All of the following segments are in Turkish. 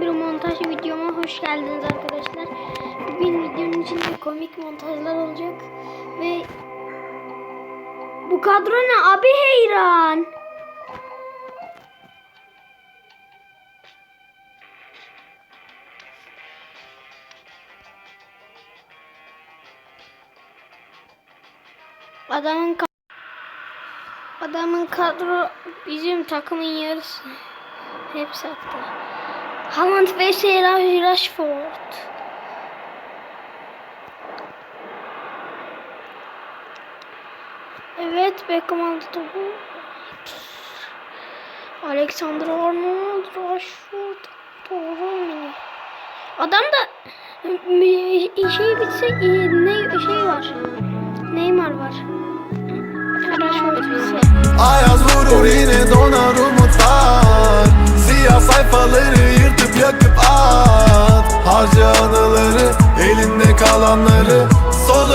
Bir montaj videoma hoş geldiniz arkadaşlar. Bugün videonun içinde komik montajlar olacak. Ve bu kadro ne abi heyran. Adamın ka- Adamın kadro bizim takımın yarısı. Hepsi hatta. Haaland vs Rashford. Evet Beckham aldı topu. Alexander Arnold, Rashford, Torreira. Adam da şey bitse iyi, ne şey var. Neymar var. Rashford bitse. Ayaz vurur yine donar umutlar Siyah sayfaları kalanları Solu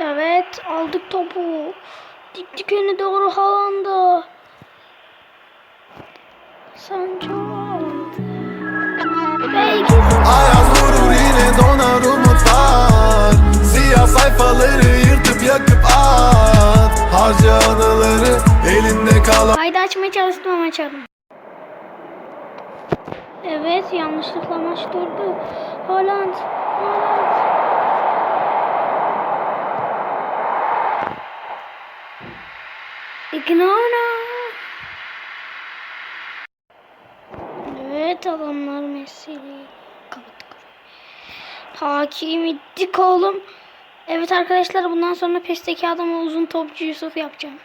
Evet aldık topu. Diktik öne doğru Haaland'a. Sancho aldı. Açmaya çalıştım ama açamadım. Evet yanlışlıkla maç durdu. Haaland. Haaland. Ignora. Evet adamlar Messi'yi kapattık. Hakim ettik oğlum. Evet arkadaşlar bundan sonra PES'teki adamı uzun topçu Yusuf yapacağım.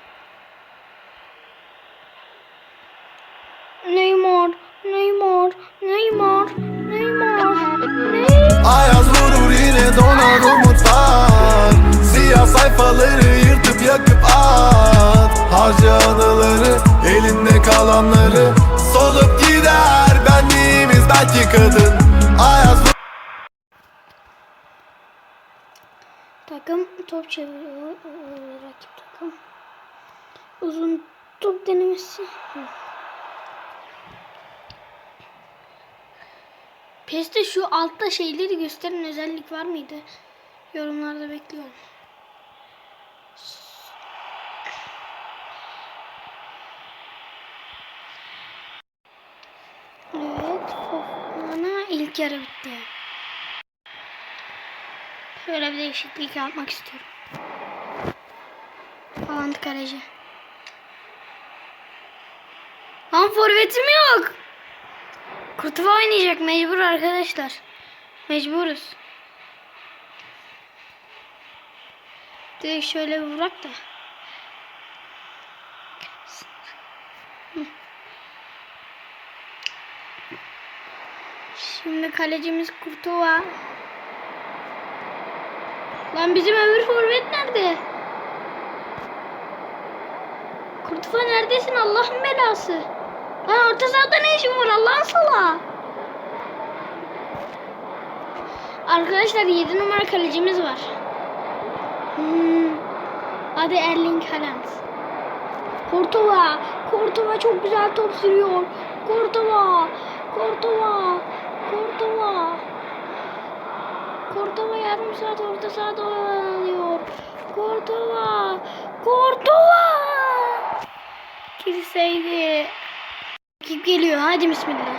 Neymar, Neymar, Neymar, Neymar, Neymar. Ayaz vurur yine donar umutlar Siyah sayfaları yırtıp yakıp at Harca anıları elinde kalanları Solup gider benliğimiz belki kadın Ayaz vurur Takım top çeviriyor. Rakip takım. Uzun top denemesi. PES'te şu altta şeyleri gösteren özellik var mıydı? Yorumlarda bekliyorum. Evet, Fofana ilk yarı bitti. Şöyle bir değişiklik yapmak istiyorum. Haaland kaleci. Lan forvetim yok. Kurtuva oynayacak mecbur arkadaşlar. Mecburuz. Direkt şöyle bir vurak da. Şimdi kalecimiz Kurtuva. Lan bizim öbür forvet nerede? Kurtufa neredesin Allah'ın belası? Lan orta sahada ne işin var Allah'ın sala? Arkadaşlar 7 numara kalecimiz var. Hmm. Adı Erling Haaland. Kurtuva. Kurtuva çok güzel top sürüyor. Kurtuva. Kurtuva. Kurtuva. Kurtuva yarım saat orta sahada oynanıyor. Kurtuva. Kurtuva. Girseydi. Rakip geliyor. Hadi bismillah.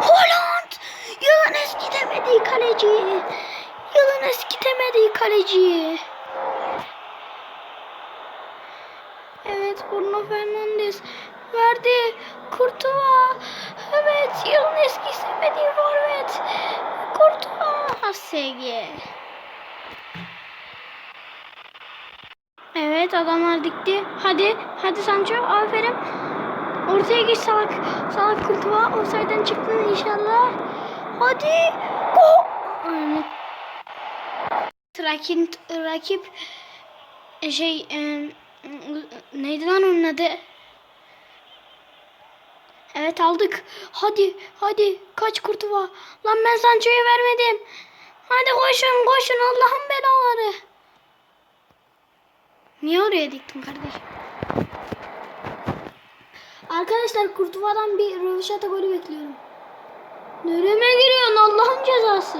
Holland. Yılın eskitemediği kaleci. Yılın eskitemediği kaleci. Evet Bruno Fernandes verdi. Kurtuva. Evet yılın eski sevmediği forvet. Kurtuva. Hasege. Evet adamlar dikti. Hadi. Hadi Sancho. Aferin. Ortaya geç salak. Salak Kurtuva. Offside'den çıktın inşallah. Hadi. Go. Aynen. Rakip, rakip şey e, neydi lan onun adı? Evet aldık. Hadi hadi kaç kurtu var. Lan ben Sancho'yu vermedim. Hadi koşun koşun Allah'ın belaları. Niye oraya diktin kardeşim? Arkadaşlar Kurtuva'dan bir röveşata golü bekliyorum. Nereme giriyorsun Allah'ın cezası?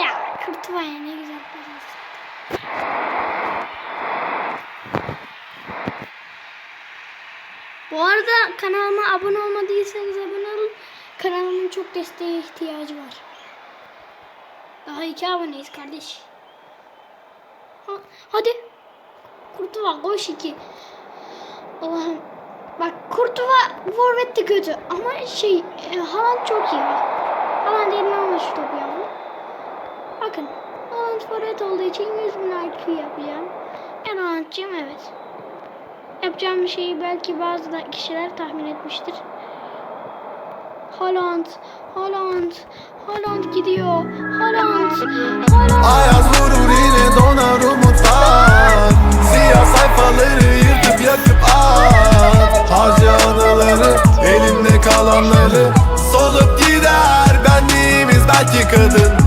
Ya Kurtuva ya ne güzel pas Bu arada kanalıma abone olmadıysanız abone olun. Kanalımın çok desteğe ihtiyacı var. Daha iki aboneyiz kardeş. Ha, hadi. Kurtuva koş iki. Allah'ım. Bak Kurtuva Forvet'te kötü ama şey e, Haaland çok iyi bak. Haaland eline almış topu ya. Bakın Haaland Forvet olduğu için 100 bin IQ yapacağım. Ben Haaland'cıyım evet. Yapacağım şeyi belki bazı kişiler tahmin etmiştir. Haaland, Haaland, Haaland gidiyor. Haaland, Haaland. Ayaz vurur yine donar umutlar Siyah sayfaları yırtıp yakıp at Harca anıları elinde kalanları Solup gider benliğimiz belki kadın